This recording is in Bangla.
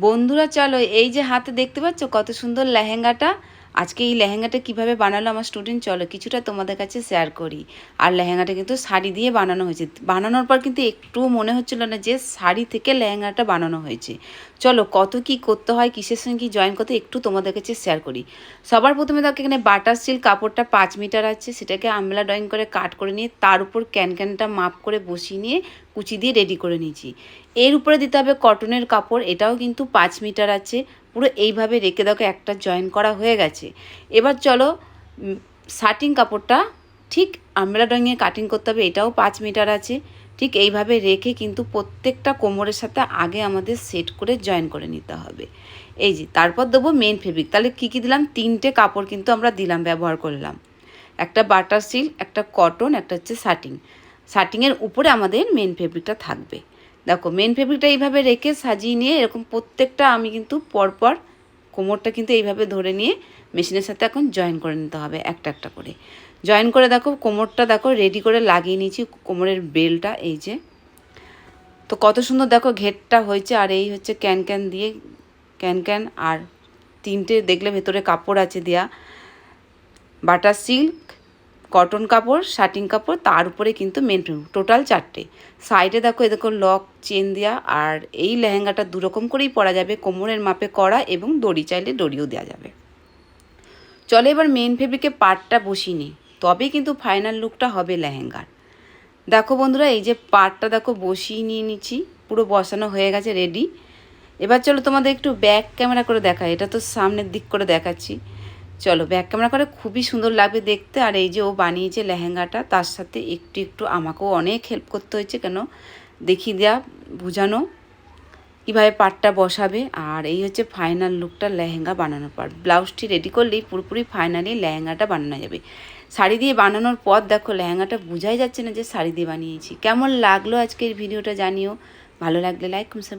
বন্ধুরা চলো এই যে হাতে দেখতে পাচ্ছ কত সুন্দর লেহেঙ্গাটা? আজকে এই লেহেঙ্গাটা কীভাবে বানালো আমার স্টুডেন্ট চলো কিছুটা তোমাদের কাছে শেয়ার করি। আর লেহেঙ্গাটা কিন্তু শাড়ি দিয়ে বানানো হয়েছে। বানানোর পর কিন্তু একটু মনে হচ্ছিল না যে শাড়ি থেকে লেহেঙ্গাটা বানানো হয়েছে। চলো কত কি করতে হয়, কিসের সঙ্গে কি জয়েন করতে একটু তোমাদের কাছে শেয়ার করি। সবার প্রথমে দেখো এখানে বাটার সিল্ক কাপড়টা পাঁচ মিটার আছে, সেটাকে আমলা ড্রয়িং করে কাট করে নিয়ে তার উপর ক্যান ক্যানটা মাপ করে বসিয়ে নিয়ে কুচি দিয়ে রেডি করে নিয়েছি। এর উপরে দিতে হবে কটনের কাপড়, এটাও কিন্তু পাঁচ মিটার আছে। পুরো এইভাবে রেখে দেখো একটা জয়েন করা হয়ে গেছে। এবার চলো শার্টিং কাপড়টা, ঠিক আমলা ড্রয়িংয়ে কাটিং করতে হবে, এটাও পাঁচ মিটার আছে। ঠিক এইভাবে রেখে কিন্তু প্রত্যেকটা কোমরের সাথে আগে আমাদের সেট করে জয়েন করে নিতে হবে। এই যে, তারপর দেবো মেন ফেব্রিক তাহলে কী কী দিলাম? তিনটে কাপড় কিন্তু আমরা দিলাম, ব্যবহার করলাম। একটা বাটার সিল্ক একটা কটন একটা হচ্ছে শার্টিং শার্টিংয়ের উপরে আমাদের মেন ফেব্রিকটা থাকবে। দেখো মেন ফেব্রিকটা এইভাবে রেখে সাজিয়ে নিয়ে এরকম প্রত্যেকটা আমি কিন্তু পরপর কোমরটা কিন্তু এইভাবে ধরে নিয়ে মেশিনের সাথে এখন জয়েন করে নিতে হবে একটা একটা করে। জয়েন করে দেখো, কোমরটা দেখো রেডি করে লাগিয়ে নিয়েছি কোমরের বেলটা, এই যে। তো কত সুন্দর দেখো ঘেরটা হয়েছে, আর এই হচ্ছে ক্যান ক্যান দিয়ে, ক্যান ক্যান আর তিনটে দেখলে ভেতরে কাপড় আছে দেয়া। বাটার সিল্ক কটন কাপড় শার্টিং কাপড়, তার উপরে কিন্তু মেন টোটাল চারটে। সাইডে দেখো, এ দেখো, লক চেন দেওয়া আর এই লেহেঙ্গাটা দুরকম করেই পরা যাবে, কোমরের মাপে করা এবং দড়ি চাইলে দড়িও দেওয়া যাবে। চলে এবার মেন ফেব্রিকে পাটটা বসিয়ে নিই। তবে কিন্তু ফাইনাল লুকটা হবে লেহেঙ্গার। দেখো বন্ধুরা, এই যে পাটটা দেখো, বসিয়ে নিয়ে নিচ্ছি। পুরো বসানো হয়ে গেছে রেডি এবার চলো তোমাদের একটু ব্যাক ক্যামেরা করে দেখা এটা তো সামনের দিক করে দেখাচ্ছি। চলো ব্যাক ক্যামেরা করে, খুবই সুন্দর লাগবে দেখতে। আর এই যে ও বানিয়েছে লেহেঙ্গাটা, তার সাথে একটু একটু আমাকেও অনেক হেল্প করতে হয়েছে, কেন? দেখিয়ে দেওয়া বোঝানো। কীভাবে পাটটা বসাবে, আর এই হচ্ছে ফাইনাল লুকটা লেহেঙ্গা বানানোর পর ব্লাউজটি রেডি করলেই পুরোপুরি ফাইনালি লেহেঙ্গাটা বানানো যাবে। শাড়ি দিয়ে বানানোর পর দেখো, লেহেঙ্গাটা বোঝাই যাচ্ছে না যে শাড়ি দিয়ে বানিয়েছি। কেমন লাগল আজকের ভিডিওটা জানিও। ভালো লাগলে লাইক